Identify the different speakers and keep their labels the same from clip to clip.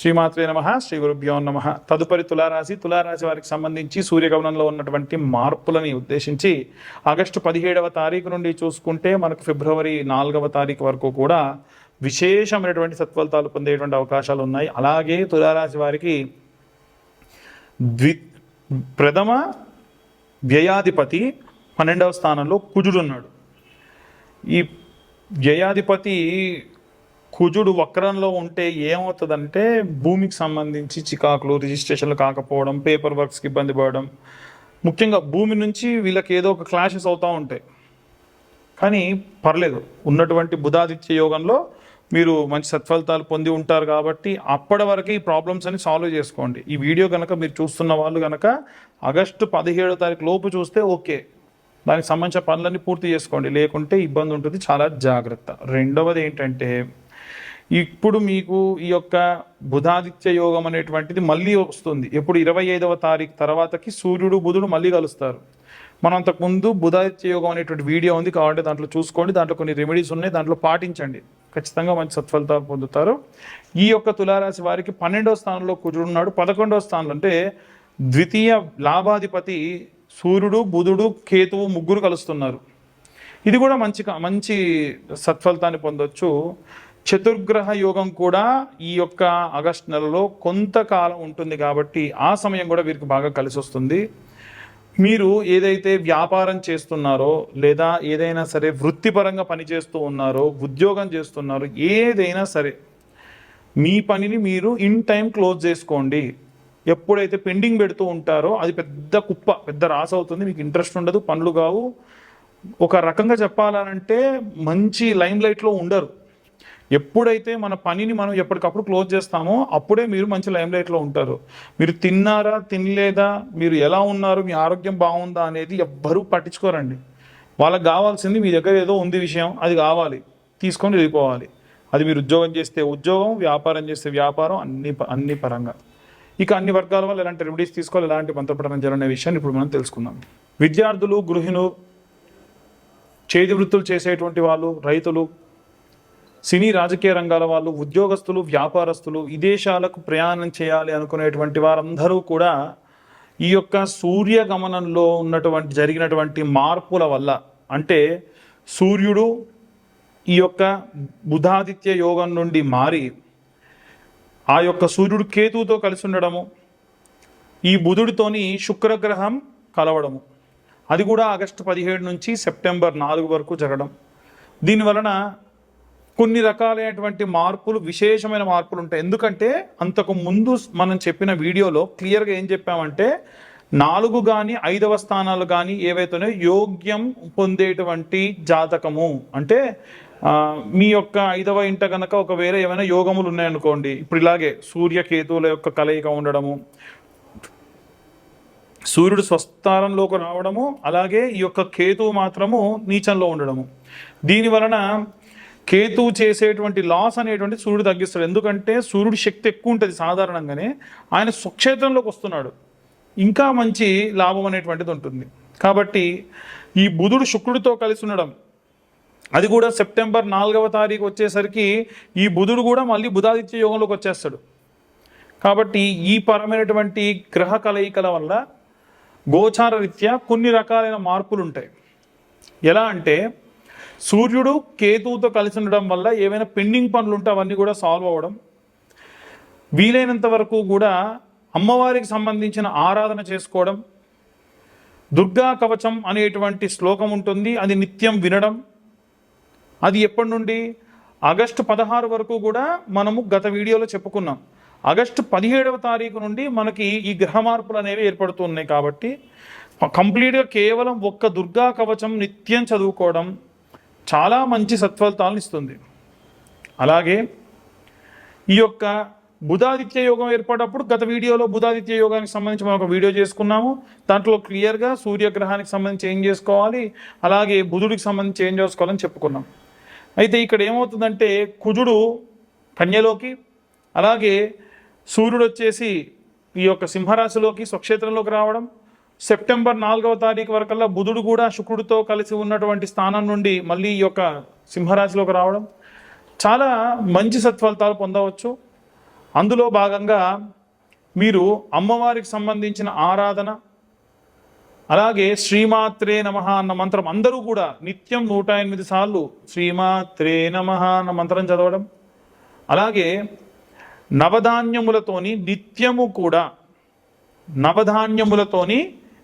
Speaker 1: శ్రీమాత్రే నమ శ్రీ గురుభ్యో నమ. తదుపరి తులారాశి తులారాశి వారికి సంబంధించి సూర్యగమనంలో ఉన్నటువంటి మార్పులని ఉద్దేశించి ఆగస్టు పదిహేడవ తారీఖు నుండి చూసుకుంటే మనకు ఫిబ్రవరి నాలుగవ తారీఖు వరకు కూడా విశేషమైనటువంటి సత్ఫలితాలు పొందేటువంటి అవకాశాలు ఉన్నాయి. అలాగే తులారాశి వారికి ద్వి ప్రథమ వ్యయాధిపతి పన్నెండవ స్థానంలో కుజుడున్నాడు ఈ వ్యయాధిపతి కుజుడు వక్రంలో ఉంటే ఏమవుతుందంటే భూమికి సంబంధించి చికాకులు రిజిస్ట్రేషన్లు కాకపోవడం పేపర్ వర్క్స్కి ఇబ్బంది పడడం. ముఖ్యంగా భూమి నుంచి వీళ్ళకి ఏదో ఒక క్లాషెస్ అవుతూ ఉంటాయి. కానీ పర్లేదు. ఉన్నటువంటి బుధాదిత్య యోగంలో మీరు మంచి సత్ఫలితాలు పొంది ఉంటారు కాబట్టి అప్పటి వరకు ఈ ప్రాబ్లమ్స్ అని సాల్వ్ చేసుకోండి. ఈ వీడియో కనుక మీరు చూస్తున్న వాళ్ళు కనుక ఆగస్టు పదిహేడో తారీఖు లోపు చూస్తే ఓకే. దానికి సంబంధించిన పనులన్నీ పూర్తి చేసుకోండి. లేకుంటే ఇబ్బంది ఉంటుంది. చాలా జాగ్రత్త. రెండవది ఏంటంటే ఇప్పుడు మీకు ఈ యొక్క బుధాదిత్య యోగం అనేటువంటిది మళ్ళీ వస్తుంది. ఎప్పుడు ఇరవై ఐదవ తారీఖు తర్వాతకి సూర్యుడు బుధుడు మళ్ళీ కలుస్తారు. మనం అంతకుముందు బుధాదిత్య యోగం అనేటువంటి వీడియో ఉంది కాబట్టి దాంట్లో చూసుకోండి. దాంట్లో కొన్ని రెమెడీస్ ఉన్నాయి. దాంట్లో పాటించండి. ఖచ్చితంగా మంచి సత్ఫలితాలు పొందుతారు. ఈ యొక్క తులారాశి వారికి పన్నెండవ స్థానంలో కుజుడు ఉన్నాడు. పదకొండవ స్థానంలో అంటే ద్వితీయ లాభాధిపతి సూర్యుడు బుధుడు కేతువు ముగ్గురు కలుస్తున్నారు. ఇది కూడా మంచి మంచి సత్ఫలితాన్ని పొందొచ్చు. చతుర్గ్రహ యోగం కూడా ఈ యొక్క ఆగస్ట్ నెలలో కొంతకాలం ఉంటుంది కాబట్టి ఆ సమయం కూడా వీరికి బాగా కలిసి వస్తుంది. మీరు ఏదైతే వ్యాపారం చేస్తున్నారో లేదా ఏదైనా సరే వృత్తిపరంగా పనిచేస్తూ ఉన్నారో ఉద్యోగం చేస్తున్నారో ఏదైనా సరే మీ పనిని మీరు ఇన్ టైం క్లోజ్ చేసుకోండి. ఎప్పుడైతే పెండింగ్ పెడుతూ ఉంటారో అది పెద్ద కుప్ప పెద్ద రాసి అవుతుంది. మీకు ఇంట్రెస్ట్ ఉండదు పనులు కావు. ఒక రకంగా చెప్పాలనంటే మంచి లైమ్ లైట్లో ఉండరు. ఎప్పుడైతే మన పనిని మనం ఎప్పటికప్పుడు క్లోజ్ చేస్తామో అప్పుడే మీరు మంచి లైమ్ లైట్లో ఉంటారు. మీరు తిన్నారా తినలేదా మీరు ఎలా ఉన్నారు మీ ఆరోగ్యం బాగుందా అనేది ఎవ్వరూ పట్టించుకోరండి. వాళ్ళకి కావాల్సింది మీ దగ్గర ఏదో ఉంది విషయం అది కావాలి. తీసుకొని వెళ్ళిపోవాలి. అది మీరు ఉద్యోగం చేస్తే ఉద్యోగం వ్యాపారం చేస్తే వ్యాపారం అన్ని ప- అన్ని పరంగా. ఇక అన్ని వర్గాల వల్ల ఎలాంటి రెమెడీస్ తీసుకోవాలి ఎలాంటి మంత్రపఠనం జరిగిన విషయాన్ని ఇప్పుడు మనం తెలుసుకుందాం. విద్యార్థులు గృహిణులు చేతి వృత్తులు చేసేటువంటి వాళ్ళు రైతులు సినీ రాజకీయ రంగాల వాళ్ళు ఉద్యోగస్తులు వ్యాపారస్తులు విదేశాలకు ప్రయాణం చేయాలి అనుకునేటువంటి వారందరూ కూడా ఈ యొక్క సూర్యగమనంలో ఉన్నటువంటి జరిగినటువంటి మార్పుల వల్ల అంటే సూర్యుడు ఈ యొక్క బుధాదిత్య యోగం నుండి మారి ఆ యొక్క సూర్యుడు కేతువుతో కలిసి ఉండడము ఈ బుధుడితోని శుక్రగ్రహం కలవడము. అది కూడా ఆగస్టు పదిహేడు నుంచి సెప్టెంబర్ నాలుగు వరకు జరగడం. దీని వలన కొన్ని రకాలైనటువంటి మార్పులు విశేషమైన మార్పులు ఉంటాయి. ఎందుకంటే అంతకు ముందు మనం చెప్పిన వీడియోలో క్లియర్గా ఏం చెప్పామంటే నాలుగు కానీ ఐదవ స్థానాలు కానీ ఏవైతేనే యోగ్యం పొందేటువంటి జాతకము. అంటే మీ యొక్క ఐదవ ఇంట కనుక ఒక వేరే ఏమైనా యోగములు ఉన్నాయనుకోండి ఇప్పుడు ఇలాగే సూర్యకేతువుల యొక్క కలయిక ఉండడము సూర్యుడు స్వస్థానంలోకి రావడము అలాగే ఈ యొక్క కేతువు మాత్రము నీచంలో ఉండడము. దీని వలన కేతువు చేసేటువంటి లాస్ అనేటువంటి సూర్యుడు తగ్గిస్తాడు. ఎందుకంటే సూర్యుడి శక్తి ఎక్కువ ఉంటుంది సాధారణంగానే. ఆయన స్వక్షేత్రంలోకి వస్తున్నాడు. ఇంకా మంచి లాభం అనేటువంటిది ఉంటుంది. కాబట్టి ఈ బుధుడు శుక్రుడితో కలిసి ఉండడం అది కూడా సెప్టెంబర్ నాలుగవ తారీఖు వచ్చేసరికి ఈ బుధుడు కూడా మళ్ళీ బుధాదిత్య యోగంలోకి వచ్చేస్తాడు. కాబట్టి ఈ పరమైనటువంటి గ్రహ కలయికల వల్ల గోచార రీత్యా కొన్ని రకాలైన మార్పులు ఉంటాయి ఎలా అంటే సూర్యుడు కేతువుతో కలిసి ఉండడం వల్ల ఏవైనా పెండింగ్ పనులు ఉంటే అవన్నీ కూడా సాల్వ్ అవ్వడం. వీలైనంత వరకు కూడా అమ్మవారికి సంబంధించిన ఆరాధన చేసుకోవడం. దుర్గా కవచం అనేటువంటి శ్లోకం ఉంటుంది అది నిత్యం వినడం. అది ఎప్పటి నుండి? ఆగస్టు పదహారు వరకు కూడా మనము గత వీడియోలో చెప్పుకున్నాం. ఆగస్టు పదిహేడవ తారీఖు నుండి మనకి ఈ గ్రహ మార్పులు అనేవి ఏర్పడుతున్నాయి కాబట్టి కంప్లీట్గా కేవలం ఒక్క దుర్గా కవచం నిత్యం చదువుకోవడం చాలా మంచి సత్ఫలితాలను ఇస్తుంది. అలాగే ఈ యొక్క బుధాదిత్య యోగం ఏర్పడినప్పుడు గత వీడియోలో బుధాదిత్య యోగానికి సంబంధించి మనం ఒక వీడియో చేసుకున్నాము. దాంట్లో క్లియర్గా సూర్యగ్రహానికి సంబంధించి ఏం చేసుకోవాలి అలాగే బుధుడికి సంబంధించి ఏం చేసుకోవాలని చెప్పుకున్నాం. అయితే ఇక్కడ ఏమవుతుందంటే కుజుడు కన్యలోకి అలాగే సూర్యుడు వచ్చేసి ఈ యొక్క సింహరాశిలోకి స్వక్షేత్రంలోకి రావడం సెప్టెంబర్ నాలుగవ తారీఖు వరకల్లా బుధుడు కూడా శుక్రుడితో కలిసి ఉన్నటువంటి స్థానం నుండి మళ్ళీ ఈ యొక్క సింహరాశిలోకి రావడం చాలా మంచి సత్ఫలితాలు పొందవచ్చు. అందులో భాగంగా మీరు అమ్మవారికి సంబంధించిన ఆరాధన అలాగే శ్రీమాత్రే నమ అన్న మంత్రం అందరూ కూడా నిత్యం నూట ఎనిమిది సార్లు శ్రీమాత్రే నమ అన్న మంత్రం చదవడం అలాగే నవధాన్యములతోని నిత్యము కూడా నవధాన్యములతోని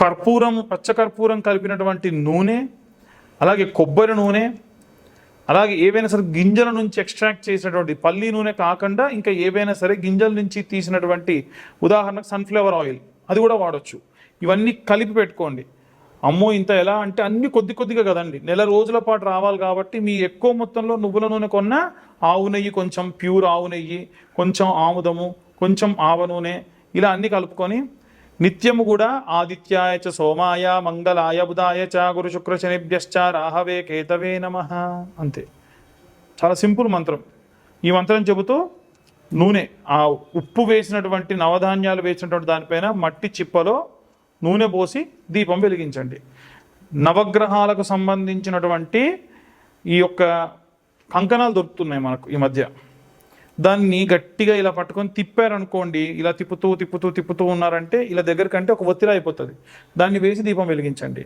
Speaker 1: కర్పూరం పచ్చకర్పూరం కలిపినటువంటి నూనె అలాగే కొబ్బరి నూనె అలాగే ఏవైనా సరే గింజల నుంచి ఎక్స్ట్రాక్ట్ చేసినటువంటి పల్లి నూనె కాకుండా ఇంకా ఏవైనా సరే గింజల నుంచి తీసినటువంటి ఉదాహరణకు సన్ఫ్లవర్ ఆయిల్ అది కూడా వాడచ్చు. ఇవన్నీ కలిపి పెట్టుకోండి. అమ్మో ఇంత ఎలా అంటే అన్ని కొద్ది కొద్దిగా కదండి. నెల రోజుల పాటు రావాలి కాబట్టి మీ ఎక్కువ మొత్తంలో నువ్వుల నూనె కొన్న ఆవు నెయ్యి కొంచెం ప్యూర్ ఆవు నెయ్యి కొంచెం ఆముదము కొంచెం ఆవ నూనె ఇలా అన్ని కలుపుకొని నిత్యము కూడా ఆదిత్యాయ చ సోమాయ మంగళాయ బుధాయ చ గురు శుక్ర శనిభ్యశ్చ రాహవే కేతవే నమ. అంతే. చాలా సింపుల్ మంత్రం. ఈ మంత్రం చెబుతూ నూనె ఆ ఉప్పు వేసినటువంటి నవధాన్యాలు వేసినటువంటి దానిపైన మట్టి చిప్పలో నూనె పోసి దీపం వెలిగించండి. నవగ్రహాలకు సంబంధించినటువంటి ఈ యొక్క కంకణాలు దొరుకుతున్నాయి మనకు ఈ మధ్య. దాన్ని గట్టిగా ఇలా పట్టుకొని తిప్పారనుకోండి ఇలా తిప్పుతూ తిప్పుతూ తిప్పుతూ ఉన్నారంటే ఇలా దగ్గరకంటే ఒక ఒత్తిడి అయిపోతుంది. దాన్ని వేసి దీపం వెలిగించండి.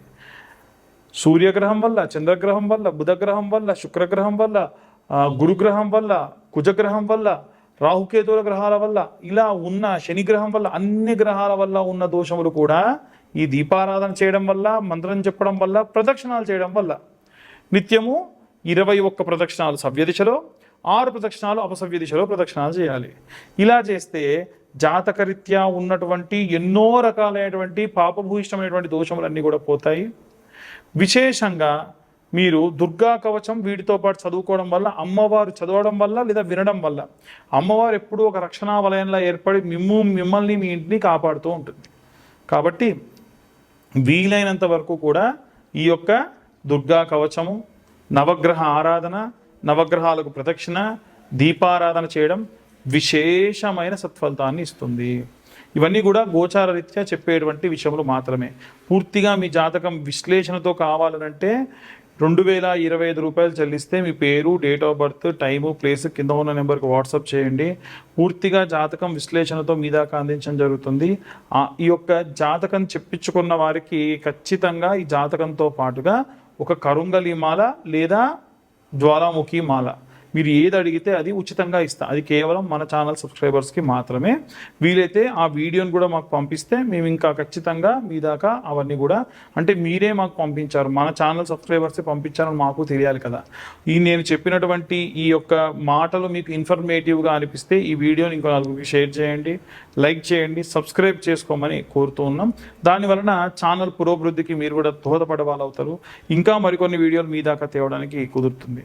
Speaker 1: సూర్యగ్రహం వల్ల చంద్రగ్రహం వల్ల బుధగ్రహం వల్ల శుక్రగ్రహం వల్ల గురుగ్రహం వల్ల కుజగ్రహం వల్ల రాహుకేతుల గ్రహాల వల్ల ఇలా ఉన్న శనిగ్రహం వల్ల అన్ని గ్రహాల వల్ల ఉన్న దోషములు కూడా ఈ దీపారాధన చేయడం వల్ల మంత్రం చెప్పడం వల్ల ప్రదక్షిణాలు చేయడం వల్ల. నిత్యము ఇరవై ఒక్క ప్రదక్షిణాలు సవ్య దిశలో ఆరు ప్రదక్షిణాలు అపసవ్య దిశలో ప్రదక్షిణాలు చేయాలి. ఇలా చేస్తే జాతకరీత్యా ఉన్నటువంటి ఎన్నో రకాలైనటువంటి పాపభూయిష్టమైనటువంటి దోషములన్నీ కూడా పోతాయి. విశేషంగా మీరు దుర్గా కవచం వీటితో పాటు చదువుకోవడం వల్ల అమ్మవారు చదవడం వల్ల లేదా వినడం వల్ల అమ్మవారు ఎప్పుడూ ఒక రక్షణా వలయంలో ఏర్పడి మిమ్ము మిమ్మల్ని మీ ఇంటిని కాపాడుతూ ఉంటుంది. కాబట్టి వీలైనంత వరకు కూడా ఈ యొక్క దుర్గా కవచము నవగ్రహ ఆరాధన నవగ్రహాలకు ప్రదక్షిణ దీపారాధన చేయడం విశేషమైన సత్ఫలితాన్ని ఇస్తుంది. ఇవన్నీ కూడా గోచార రీత్యా చెప్పేటువంటి విషయములు మాత్రమే. పూర్తిగా మీ జాతకం విశ్లేషణతో కావాలనంటే రెండు వేల ఇరవై ఐదు రూపాయలు చెల్లిస్తే మీ పేరు date of birth time place కింద ఉన్న నెంబర్కి వాట్సాప్ చేయండి. పూర్తిగా జాతకం విశ్లేషణతో మీ దాకా అందించడం జరుగుతుంది. ఈ యొక్క జాతకం చెప్పించుకున్న వారికి ఖచ్చితంగా ఈ జాతకంతో పాటుగా ఒక కరుంగలిమాల లేదా జ్వాలాముఖి మాల. మీరు ఏది అడిగితే అది ఉచితంగా ఇస్తాం. అది కేవలం మన ఛానల్ సబ్స్క్రైబర్స్కి మాత్రమే. వీలైతే ఆ వీడియోని కూడా మాకు పంపిస్తే మేము ఇంకా ఖచ్చితంగా మీ దాకా అవన్నీ కూడా అంటే మీరే మాకు పంపించారు. మన ఛానల్ సబ్స్క్రైబర్సే పంపించారని మాకు తెలియాలి కదా. ఈ నేను చెప్పినటువంటి ఈ యొక్క మాటలు మీకు ఇన్ఫర్మేటివ్గా అనిపిస్తే ఈ వీడియోని ఇంకో నలుగురికి షేర్ చేయండి లైక్ చేయండి సబ్స్క్రైబ్ చేసుకోమని కోరుతూ ఉన్నాం. దాని వలన ఛానల్ పురోభివృద్ధికి మీరు కూడా దోహదపడే వాళ్ళు అవుతారు ఇంకా మరికొన్ని వీడియోలు మీ దాకా తేవడానికి కుదురుతుంది.